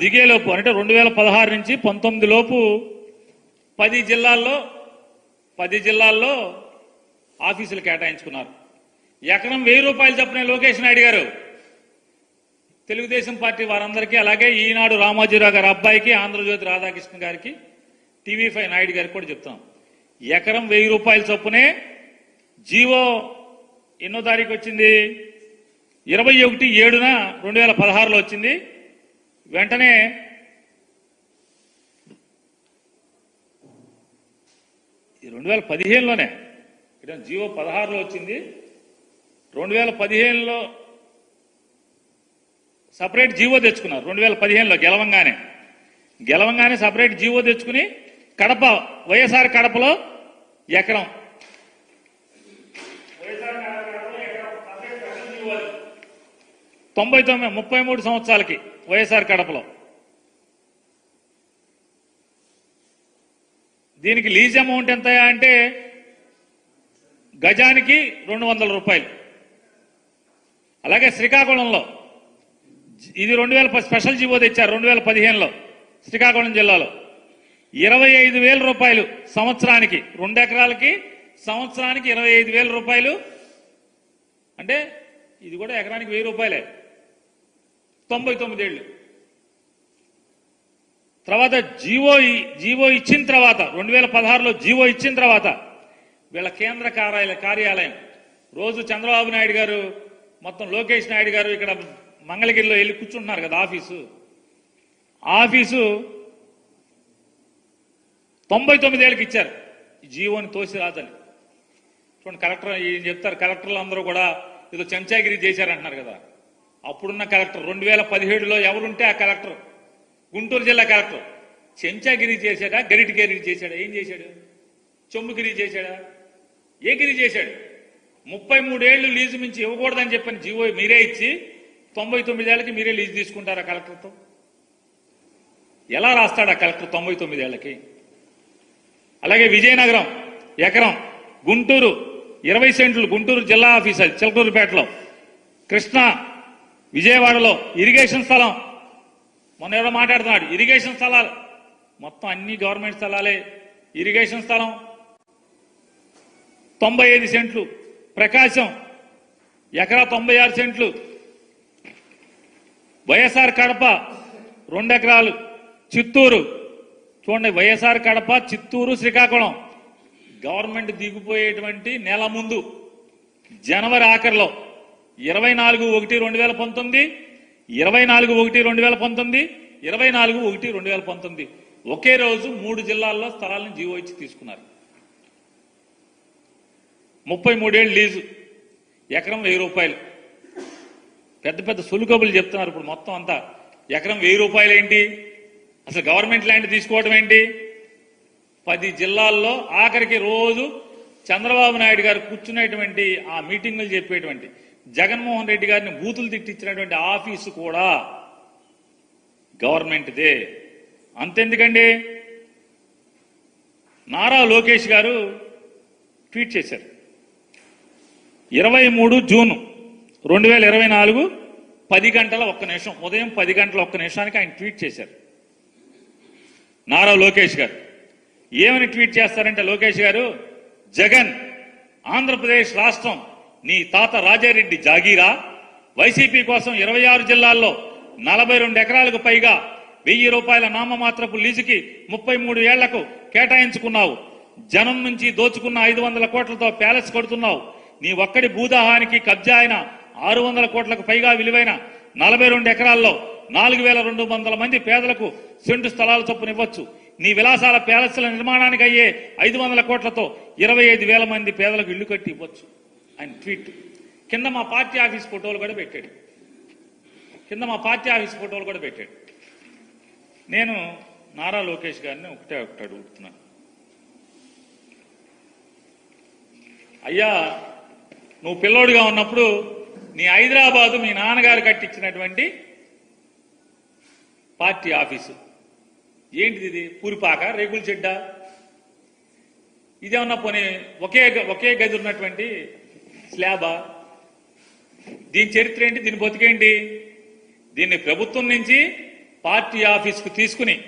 దిగేలోపు అంటే రెండు వేల పదహారు నుంచి పంతొమ్మిది లోపు పది జిల్లాల్లో పది జిల్లాల్లో ఆఫీసులు కేటాయించుకున్నారు. ఎకరం వెయ్యి రూపాయలు చెప్పిన లోకేష్ నాయుడు గారు. తెలుగుదేశం పార్టీ వారందరికీ అలాగే ఈనాడు రామోజీరావు గారి అబ్బాయికి ఆంధ్రజ్యోతి రాధాకృష్ణ గారికి టీవీ ఫైవ్ నాయుడు గారికి కూడా చెప్తాం. ఎకరం వెయ్యి రూపాయల చొప్పునే జీవో ఎన్నో తారీఖు వచ్చింది? ఇరవై ఒకటి ఏడున రెండు వేల పదహారులో వచ్చింది. వెంటనే రెండు వేల పదిహేనులోనే ఇక్కడ జీవో పదహారులో వచ్చింది రెండు వేల పదిహేనులో సపరేట్ జీవో తెచ్చుకున్నారు రెండు వేల పదిహేనులో గెలవంగానే. గెలవంగానే సపరేట్ జీవో తెచ్చుకుని కడప వైఎస్ఆర్ కడపలో ఎకరం. తొంభై తొమ్మిది ముప్పై మూడు సంవత్సరాలకి. వైఎస్ఆర్ కడపలో. దీనికి లీజ్ అమౌంట్ ఎంత అంటే గజానికి రెండు వందల రూపాయలు. అలాగే శ్రీకాకుళంలో ఇది రెండు వేల స్పెషల్ జీవో తెచ్చారు రెండు వేల పదిహేనులో శ్రీకాకుళం జిల్లాలో. ఇరవై ఐదు వేల రూపాయలు సంవత్సరానికి రెండు ఎకరాలకి సంవత్సరానికి ఇరవై ఐదు వేల రూపాయలు. అంటే ఇది కూడా ఎకరానికి వెయ్యి రూపాయలే. తొంభై తొమ్మిదేళ్ళు. తర్వాత జీవో ఇ- జీవో ఇచ్చిన తర్వాత రెండు వేల పదహారులో జీవో ఇచ్చిన తర్వాత వీళ్ళ కేంద్ర కార్యాలయ కార్యాలయం. రోజు చంద్రబాబు నాయుడు గారు మొత్తం లోకేష్ నాయుడు గారు ఇక్కడ మంగళగిరిలో వెళ్ళి కూర్చుంటున్నారు కదా ఆఫీసు. ఆఫీసు తొంభై తొమ్మిదేళ్ళకి ఇచ్చారు. జీవోని తోసి రాజని. చూడండి కలెక్టర్ ఏం చెప్తారు? కలెక్టర్లు అందరూ కూడా ఏదో చెంచాగిరి చేశారంటున్నారు కదా. అప్పుడున్న కలెక్టర్. రెండు వేల పదిహేడులో ఎవరుంటే ఆ కలెక్టర్? గుంటూరు జిల్లా కలెక్టర్. చెంచాగిరి చేశాడా? గరిటిగిరి చేశాడా? ఏం చేశాడు? చొమ్ముగిరి చేశాడా? ఏ గిరి చేశాడు? ముప్పై మూడేళ్ళు లీజు మించి ఇవ్వకూడదని చెప్పని జీవో మీరే ఇచ్చి తొంభై తొమ్మిదేళ్ళకి మీరే లీజు తీసుకుంటారా కలెక్టర్తో? ఎలా రాస్తాడా కలెక్టర్ తొంభై తొమ్మిదేళ్ళకి? అలాగే విజయనగరం ఎకరం గుంటూరు ఇరవై సెంట్లు గుంటూరు జిల్లా ఆఫీసర్ చిలకూరుపేటలో. కృష్ణా విజయవాడలో ఇరిగేషన్ స్థలం. మొన్న ఎవరో మాట్లాడుతున్నాడు. ఇరిగేషన్ స్థలాలు. మొత్తం అన్ని గవర్నమెంట్ స్థలాలే. ఇరిగేషన్ స్థలం. తొంభై ఐదు సెంట్లు. ప్రకాశం. ఎకరా తొంభై ఆరు సెంట్లు. వైఎస్ఆర్ కడప రెండు ఎకరాలు. చిత్తూరు. చూడండి వైఎస్ఆర్ కడప చిత్తూరు శ్రీకాకుళం. గవర్నమెంట్ దిగిపోయేటువంటి నెల ముందు. జనవరి ఆఖరిలో. ఇరవై నాలుగు ఒకటి రెండు వేల పంతొమ్మిది ఇరవై నాలుగు ఒకటి రెండు వేల పంతొమ్మిది ఇరవై నాలుగు ఒకటి రెండు వేల పంతొమ్మిది. ఒకే రోజు మూడు జిల్లాల్లో స్థలాలను జీవో ఇచ్చి తీసుకున్నారు. ముప్పై మూడేళ్ళు లీజు. ఎకరం వెయ్యి రూపాయలు. పెద్ద పెద్ద సులుకబులు చెప్తున్నారు ఇప్పుడు మొత్తం అంతా. ఎకరం వెయ్యి రూపాయలు ఏంటి? అసలు గవర్నమెంట్ ల్యాండ్ తీసుకోవడం ఏంటి? పది జిల్లాల్లో ఆఖరికి రోజు చంద్రబాబు నాయుడు గారు కూర్చునేటువంటి ఆ మీటింగులు చెప్పేటువంటి జగన్మోహన్ రెడ్డి గారిని బూతులు తిట్టించినటువంటి ఆఫీసు కూడా గవర్నమెంట్దే. అంతెందుకండి? నారా లోకేష్ గారు ట్వీట్ చేశారు. ఇరవై మూడు జూన్ రెండు వేల ఇరవై నాలుగు పది గంటల ఒక్క నిమిషం ఉదయం పది గంటల ఒక్క నిమిషానికి ఆయన ట్వీట్ చేశారు. నారా లోకేష్ గారు. ఏమని ట్వీట్ చేస్తారంటే లోకేష్ గారు జగన్ ఆంధ్రప్రదేశ్ రాష్ట్రం నీ తాత రాజారెడ్డి జాగీరా? వైసీపీ కోసం ఇరవై ఆరు జిల్లాల్లో నలభై రెండు ఎకరాలకు పైగా వెయ్యి రూపాయల నామమాత్రపు లీజుకి ముప్పై మూడు ఏళ్ళకు కేటాయించుకున్నావు. జనం నుంచి దోచుకున్న ఐదు వందల కోట్లతో ప్యాలెస్ కడుతున్నావు. నీ ఒక్కడి భూదాహానికి కబ్జా అయిన ఆరు వందల కోట్లకు పైగా విలువైన నలభై రెండు ఎకరాల్లో నాలుగు వేల రెండు వందల మంది పేదలకు సెంటు స్థలాలు చొప్పునివ్వచ్చు. నీ విలాసాల ప్యాలెస్ల నిర్మాణానికి అయ్యే ఐదు వందల కోట్లతో ఇరవై ఐదు వేల మంది పేదలకు ఇల్లు కట్టి ఇవ్వచ్చు. ఆయన ట్వీట్. కింద మా పార్టీ ఆఫీస్ ఫోటోలు కూడా పెట్టాడు. కింద మా పార్టీ ఆఫీస్ ఫోటోలు కూడా పెట్టాడు. నేను నారా లోకేష్ గారిని ఒకటే ఒకటి అడుగుతున్నాను. అయ్యా నువ్వు పిల్లోడుగా ఉన్నప్పుడు నీ హైదరాబాదు మీ నాన్నగారు కట్టించినటువంటి పార్టీ ఆఫీసు. ఏంటిది ఇది? పూరిపాక రేకుల చెడ్డ? ఇదేమన్నా పోనీ ఒకే గ- ఒకే గది ఉన్నటువంటి స్లాబా? దీని చరిత్ర ఏంటి? దీని బతికేంటి దీన్ని ప్రభుత్వం నుంచి పార్టీ ఆఫీస్కు తీసుకుని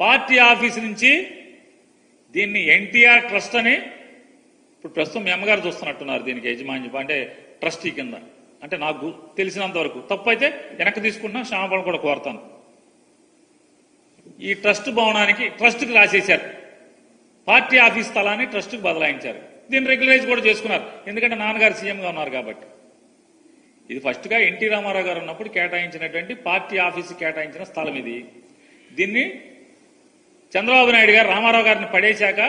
పార్టీ ఆఫీస్ నుంచి దీన్ని ఎన్టీఆర్ ట్రస్ట్ అని ఇప్పుడు ప్రస్తుతం మీ అమ్మగారు చూస్తున్నట్టున్నారు దీనికి యజమాని అంటే ట్రస్టీ కింద. అంటే నాకు తెలిసినంత వరకు. తప్పు అయితే వెనక్కి తీసుకుంటున్నా క్షమాపణ కూడా కోరుతాను. ఈ ట్రస్ట్ భవనానికి ట్రస్ట్కి రాసేశారు. పార్టీ ఆఫీస్ స్థలాన్ని ట్రస్ట్కి బదలాయించారు. దీన్ని రెగ్యులరైజ్ కూడా చేసుకున్నారు. ఎందుకంటే నాన్నగారు సీఎంగా ఉన్నారు కాబట్టి. ఇది ఫస్ట్గా ఎన్టీ రామారావు గారు ఉన్నప్పుడు కేటాయించినటువంటి పార్టీ ఆఫీసు కేటాయించిన స్థలం ఇది. దీన్ని చంద్రబాబు నాయుడు గారు రామారావు గారిని పడేశాక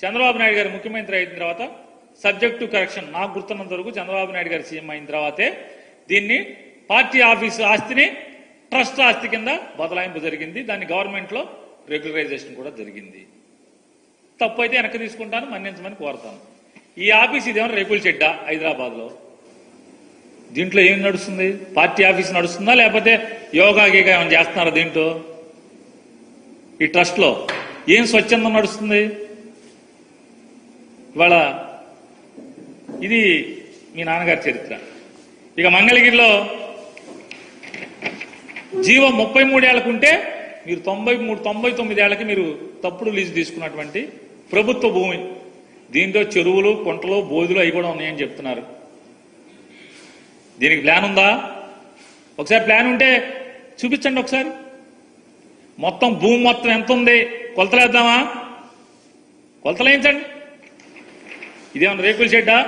చంద్రబాబు నాయుడు గారు ముఖ్యమంత్రి అయిన తర్వాత సబ్జెక్టు కరెక్షన్ నాకు గుర్తున్నంత వరకు చంద్రబాబు నాయుడు గారు సీఎం అయిన తర్వాతే దీన్ని పార్టీ ఆఫీసు ఆస్తిని ట్రస్ట్ ఆస్తి కింద బదలాయింపు జరిగింది. దాన్ని గవర్నమెంట్లో రెగ్యులరైజేషన్ కూడా జరిగింది. తప్పు అయితే వెనక్కి తీసుకుంటాను మన్నించమని కోరుతాను. ఈ ఆఫీస్ ఇదేమన్నా రేకుల చెడ్డ హైదరాబాద్లో? దీంట్లో ఏం నడుస్తుంది? పార్టీ ఆఫీస్ నడుస్తుందా? లేకపోతే యోగా గీగా ఏమైనా చేస్తున్నారా దీంట్లో? ఈ ట్రస్ట్లో ఏం స్వచ్ఛందం నడుస్తుంది? ఇవాళ ఇది మీ నాన్నగారి చరిత్ర. ఇక మంగళగిరిలో జీవం ముప్పై మూడేళ్ళకు ఉంటే మీరు తొంభై మూడు తొంభై తొమ్మిది ఏళ్ళకి మీరు తప్పుడు లీజు తీసుకున్నటువంటి ప్రభుత్వ భూమి. దీంట్లో చెరువులు కుంటలు బోధులు అవి కూడా ఉన్నాయని చెప్తున్నారు. దీనికి ప్లాన్ ఉందా? ఒకసారి ప్లాన్ ఉంటే చూపించండి ఒకసారి. మొత్తం భూమి మొత్తం ఎంత ఉంది? కొలతలేద్దామా కొలతలేయించండి ఇదేమన్నా రేకుల షెడ్డా?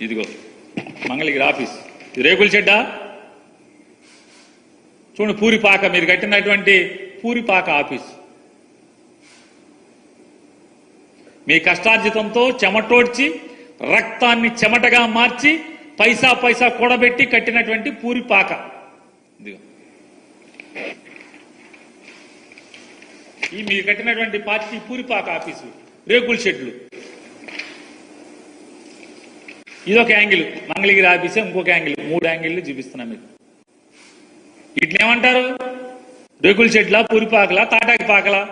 ఇదిగో మంగళగిరి ఆఫీస్. ఇది రేకుల షెడ్డా? చూడండి పూరిపాక మీరు కట్టినటువంటి పూరిపాక ఆఫీస్. మీ కష్టార్జితంతో చెమటోడ్చి రక్తాన్ని చెమటగా మార్చి పైసా పైసా కూడబెట్టి కట్టినటువంటి పూరి పాక ఈ మీరు కట్టినటువంటి పార్టీ పూరిపాక ఆఫీసు రేకుల షెడ్లు. ఇదొక యాంగిల్ మంగళగిరి ఆఫీసే ఇంకొక యాంగిల్ మూడు యాంగిల్ చూపిస్తున్నా మీకు. వీటిని ఏమంటారు రేకుల షెడ్లా పూరిపాకలా తాటాకి పాకలా?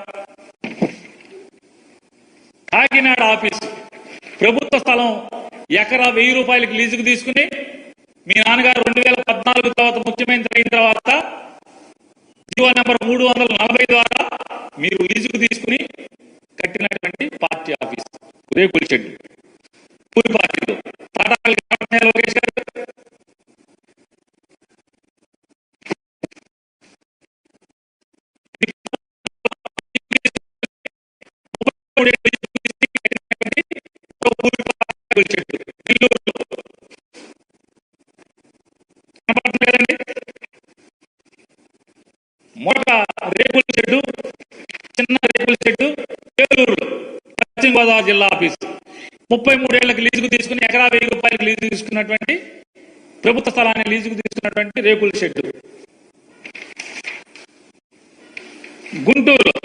కాకినాడ ఆఫీస్. ప్రభుత్వ స్థలం ఎకరా వెయ్యి రూపాయలకి లీజుకు తీసుకుని మీ నాన్నగారు రెండు వేల పద్నాలుగు తర్వాత ముఖ్యమంత్రి అయిన తర్వాత జీవో నెంబర్ మూడు వందల నలభై ద్వారా మీరు లీజుకు తీసుకుని కట్టినటువంటి పార్టీ ఆఫీస్. రేకుల షెడ్ పూరి పార్టీ పార్టీ చెట్టు నెల్లూరులో కనపడుతుంది కదండి రేకుల షెడ్డు చిన్న రేకుల చెట్టు ఏలూరులో పశ్చిమ గోదావరి జిల్లా ఆఫీస్. ముప్పై మూడేళ్ళకు లీజుకు తీసుకుని ఎకరా వెయ్యి రూపాయలకు లీజు తీసుకున్నటువంటి ప్రభుత్వ స్థలాన్ని లీజుకు తీసుకున్నటువంటి రేకుల షెడ్డు గుంటూరులో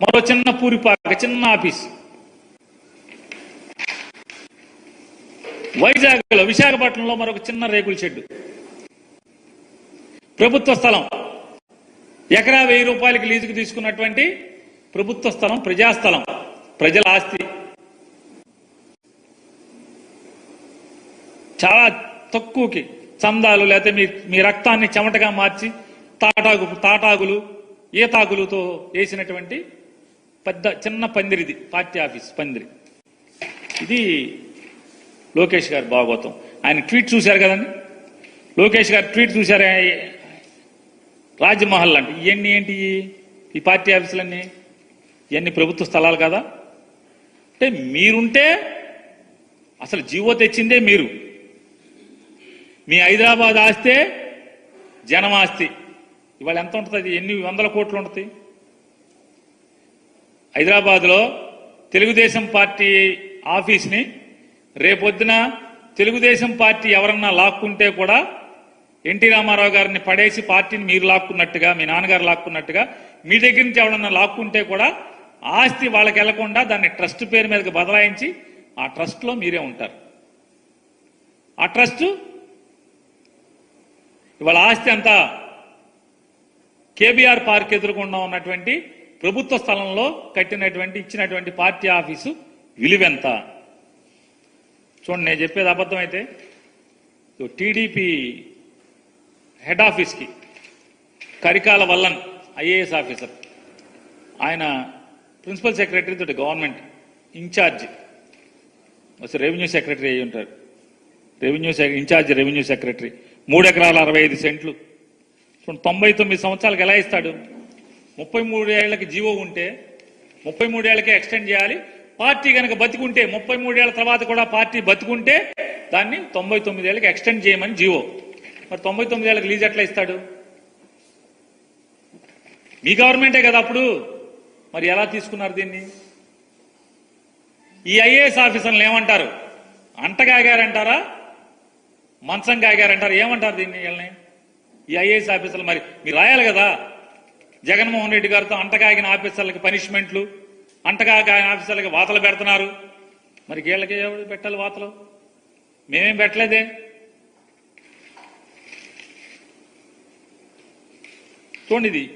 మరో చిన్న పూరిపాక చిన్న ఆఫీస్. వైజాగ్లో విశాఖపట్నంలో మరొక చిన్న రేకుల షెడ్డు. ప్రభుత్వ స్థలం. ఎకరా వెయ్యి రూపాయలకి లీజుకు తీసుకున్నటువంటి ప్రభుత్వ స్థలం ప్రజాస్థలం ప్రజల ఆస్తి. చాలా తక్కువకి చందాలు లేకపోతే మీ మీ రక్తాన్ని చెమటగా మార్చి తాటాకు తాటాకులు ఈతాకులతో వేసినటువంటి పెద్ద చిన్న పందిరిది పార్టీ ఆఫీస్ పందిరి. ఇది లోకేష్ గారు భాగవతం. ఆయన ట్వీట్ చూశారు కదండి? లోకేష్ గారు ట్వీట్ చూశారు. రాజ్మహల్ అంటే ఇవన్నీ ఏంటి? ఈ పార్టీ ఆఫీసులన్నీ? ఇవన్నీ ప్రభుత్వ స్థలాలు కదా? అంటే మీరుంటే అసలు జీవో తెచ్చిందే మీరు. మీ హైదరాబాద్ ఆస్తే జనం ఆస్తి. ఇవాళ ఎంత ఉంటుంది? ఎన్ని వందల కోట్లు ఉంటుంది? హైదరాబాద్లో తెలుగుదేశం పార్టీ ఆఫీస్ని రేపొద్దున తెలుగుదేశం పార్టీ ఎవరన్నా లాక్కుంటే కూడా ఎన్టీ రామారావు గారిని పడేసి పార్టీని మీరు లాక్కున్నట్టుగా మీ నాన్నగారు లాక్కున్నట్టుగా మీ దగ్గర నుంచి ఎవరన్నా లాక్కుంటే కూడా ఆస్తి వాళ్ళకి వెళ్ళకుండా దాన్ని ట్రస్ట్ పేరు మీదకి బదలాయించి ఆ ట్రస్ట్లో మీరే ఉంటారు. ఆ ట్రస్ట్ ఇవాళ ఆస్తి అంతా కేబీఆర్ పార్క్ ఎదురుకుండా ఉన్నటువంటి ప్రభుత్వ స్థలంలో కట్టినటువంటి ఇచ్చినటువంటి పార్టీ ఆఫీసు విలువెంత? చూడండి నేను చెప్పేది అబద్ధం అయితే. టీడీపీ హెడ్ ఆఫీస్కి కరికాల వల్లన్ ఐఏఎస్ ఆఫీసర్ ఆయన ప్రిన్సిపల్ సెక్రటరీ తోటి గవర్నమెంట్ ఇన్ఛార్జ్. అసలు రెవెన్యూ సెక్రటరీ అయి ఉంటారు. Revenue incharge revenue secretary. మూడు ఎకరాల అరవై ఐదు సెంట్లు. చూడండి, తొంభై తొమ్మిది సంవత్సరాలకు ఎలా ఇస్తాడు? ముప్పై మూడు ఏళ్ళకి జీవో ఉంటే ముప్పై మూడేళ్ళకే ఎక్స్టెండ్ చేయాలి. పార్టీ కనుక బతికుంటే ముప్పై మూడేళ్ళ తర్వాత కూడా పార్టీ బతికుంటే దాన్ని తొంభై తొమ్మిది ఏళ్ళకి ఎక్స్టెండ్ చేయమని జీవో. మరి తొంభై తొమ్మిది ఏళ్ళకి లీజ్ ఎట్లా ఇస్తాడు? మీ గవర్నమెంటే కదా అప్పుడు. మరి ఎలా తీసుకున్నారు దీన్ని? ఈ ఐఏఎస్ ఆఫీసర్లు ఏమంటారు? అంటగాగారంటారా మంచం కాగారంటారు ఏమంటారు దీన్ని వీళ్ళని? ఈ ఐఏఎస్ ఆఫీసర్లు మరి మీరు రాయాలి కదా. జగన్మోహన్ రెడ్డి గారితో అంటగాగిన ఆఫీసర్లకి పనిష్మెంట్లు. అంటగా ఆయన ఆఫీసర్లకి వాతలు పెడుతున్నారు. మరి వీళ్ళకి ఎవరు పెట్టాలి వాతలు? మేమేం పెట్టలేదే? చూడండి ఇది.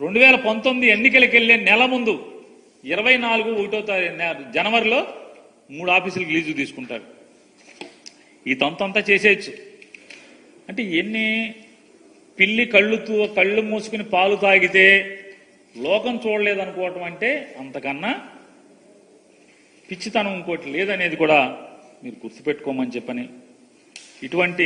రెండు వేల పంతొమ్మిది ఎన్నికలకు వెళ్ళే నెల ముందు ఇరవై నాలుగు ఒకటో తారీఖు జనవరిలో మూడు ఆఫీసులకు లీజు తీసుకుంటారు. ఈ తంతంతా చేసేయచ్చు. అంటే ఎన్ని పిల్లి కళ్ళుతూ కళ్ళు మూసుకుని పాలు తాగితే లోకం చూడలేదనుకోవటం అంటే అంతకన్నా పిచ్చితనం ఇంకోటి లేదనేది కూడా మీరు గుర్తుపెట్టుకోమని చెప్పని ఇటువంటి